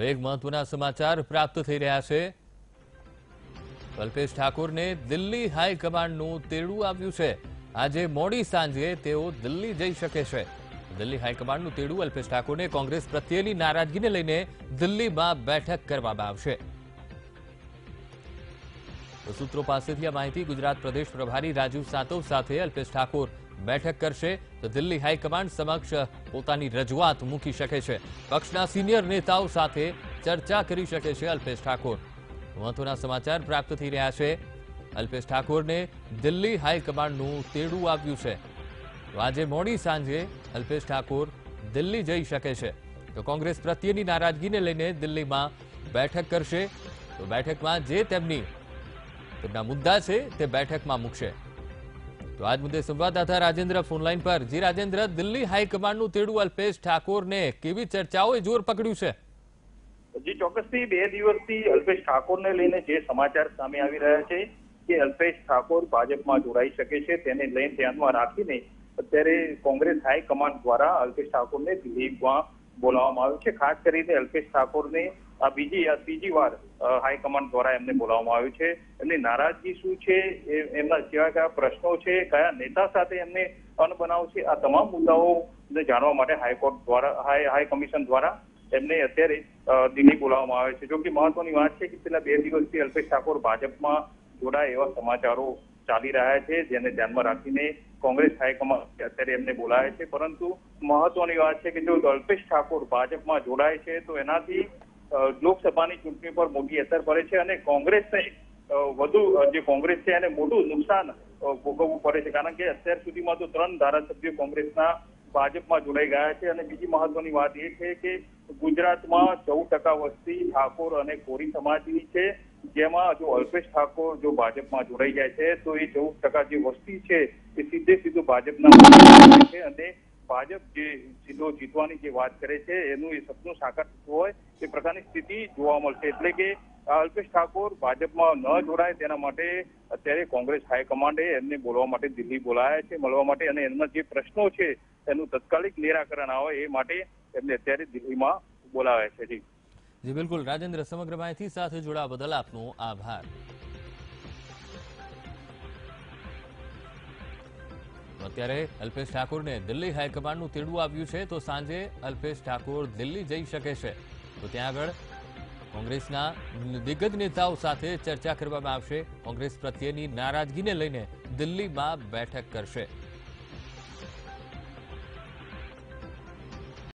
તો એક મહત્વના સમાચાર પ્રાપ્ત થઈ રહ્યા છે. કલ્પેશ ઠાકોરને દિલ્હી હાઈકમાન્ડનું તેડું આવ્યું છે. આજે મોડી સાંજે તેઓ દિલ્હી જઈ શકે છે. દિલ્હી હાઈકમાન્ડનું તેડું અલ્પેશ ઠાકોરને કોંગ્રેસ પ્રત્યેની નારાજગીને લઈને દિલ્હીમાં બેઠક કરવામાં આવશે. તો સૂત્રો પાસેથી આ માહિતી ગુજરાત પ્રદેશ પ્રભારી રાજીવ સાતવ સાથે અલ્પેશ ઠાકોર બેઠક કરશે. તો દિલ્હી હાઈકમાન્ડ સમક્ષ પોતાની રજૂઆત મૂકી શકે છે. પક્ષના સિનિયર નેતાઓ સાથે ચર્ચા કરી શકે છે અલ્પેશ ઠાકોર. મહત્વના સમાચાર પ્રાપ્ત થઈ રહ્યા છે. અલ્પેશ ઠાકોરને દિલ્હી હાઈકમાન્ડનું તેડું આવ્યું છે. આજે મોડી સાંજે અલ્પેશ ઠાકોર દિલ્હી જઈ શકે છે. તો કોંગ્રેસ પ્રત્યેની નારાજગીને લઈને દિલ્હીમાં બેઠક કરશે. તો બેઠકમાં જે તેમની તેમના મુદ્દા છે તે બેઠકમાં મૂકશે. તો આજ મુદ્દે સંવાદદાતા રાજેન્દ્ર ફોનલાઈન પર. જી રાજેન્દ્ર, દિલ્હી હાઈકમાન્ડનું તેડું અલ્પેશ ઠાકોરને કેવી ચર્ચાઓએ જોર પકડ્યું છે? જી, ચોક્કસથી બે દિવસથી અલ્પેશ ઠાકોરને લઈને જે સમાચાર સામે આવી રહ્યા છે કે અલ્પેશ ઠાકોર ભાજપમાં જોડાઈ શકે છે, તેને લઈને ધ્યાનમાં રાખીને અત્યારે કોંગ્રેસ હાઈકમાન્ડ દ્વારા અલ્પેશ ઠાકોરને દિલ્હીમાં બોલાવવામાં આવ્યું છે. ખાસ કરીને અલ્પેશ ઠાકોરને આ બીજી, આ ત્રીજી વાર હાઈકમાન્ડ દ્વારા એમને બોલાવવામાં આવ્યું છે. એમની નારાજગી શું છે? એમના કેવા કયા પ્રશ્નો છે? કયા નેતા સાથે એમને અનબનાવ છે? આ તમામ મુદ્દાઓને જાણવા માટે હાઈકોર્ટ દ્વારા હાઈ હાઈ કમિશન દ્વારા એમને અત્યારે દિલ્હી બોલાવવામાં આવે છે. જો કે મહત્વની વાત છે કે છેલ્લા બે દિવસથી અલ્પેશ ઠાકોર ભાજપમાં જોડાય એવા સમાચારો ચાલી રહ્યા છે, જેને ધ્યાનમાં રાખીને કોંગ્રેસ હાઈકમાન્ડ અત્યારે એમને બોલાવે છે. પરંતુ મહત્વની વાત છે કે જો અલ્પેશ ઠાકોર ભાજપમાં જોડાય છે, તો એનાથી લોકસભાની ચૂંટણી પર મોટી અસર પડે છે અને કોંગ્રેસને વધુ જે કોંગ્રેસ છે એને મોટું નુકસાન ભોગવવું પડે છે. કારણ કે અત્યાર સુધીમાં તો ત્રણ ધારાસભ્યો કોંગ્રેસના ભાજપમાં જોડાઈ ગયા છે અને બીજી મહત્વની વાત એ છે કે ગુજરાતમાં ચૌદ ટકા વસ્તી ઠાકોર અને કોરી સમાજની છે. જેમાં જો અલ્પેશ ઠાકોર જો ભાજપમાં જોડાઈ જાય છે, તો એ ચૌદ ટકા જે વસ્તી છે, એ સીધે સીધું ભાજપના છે અને ભાજપ જે જિલ્લો જીતવાની જે વાત કરે છે, એનું એ સપનું સાકાર થતું હોય એ પ્રકારની સ્થિતિ જોવા મળશે. એટલે કે અલ્પેશ ઠાકોર ભાજપમાં ન જોડાય તેના માટે અત્યારે કોંગ્રેસ હાઈકમાન્ડે એમને બોલવા માટે દિલ્હી બોલાયા છે, મળવા માટે અને એમના જે પ્રશ્નો છે એનું તત્કાલિક નિરાકરણ આવે એ માટે એમને અત્યારે દિલ્હીમાં બોલાવ્યા છે. જી. જી, બિલકુલ. રાજેન્દ્ર, સમગ્ર માહિતી સાથે જોડાવા બદલ આપનો આભાર. અત્યારે અલ્પેશ ઠાકોરને દિલ્હી હાઈકમાન્ડનું તેડું આવ્યું છે, તો સાંજે અલ્પેશ ઠાકોર દિલ્હી જઈ શકે છે. તો ત્યાં આગળ કોંગ્રેસના દિગ્ગજ નેતાઓ સાથે ચર્ચા કરવામાં આવશે. કોંગ્રેસ પ્રત્યેની નારાજગીને લઈને દિલ્હીમાં બેઠક કરશે.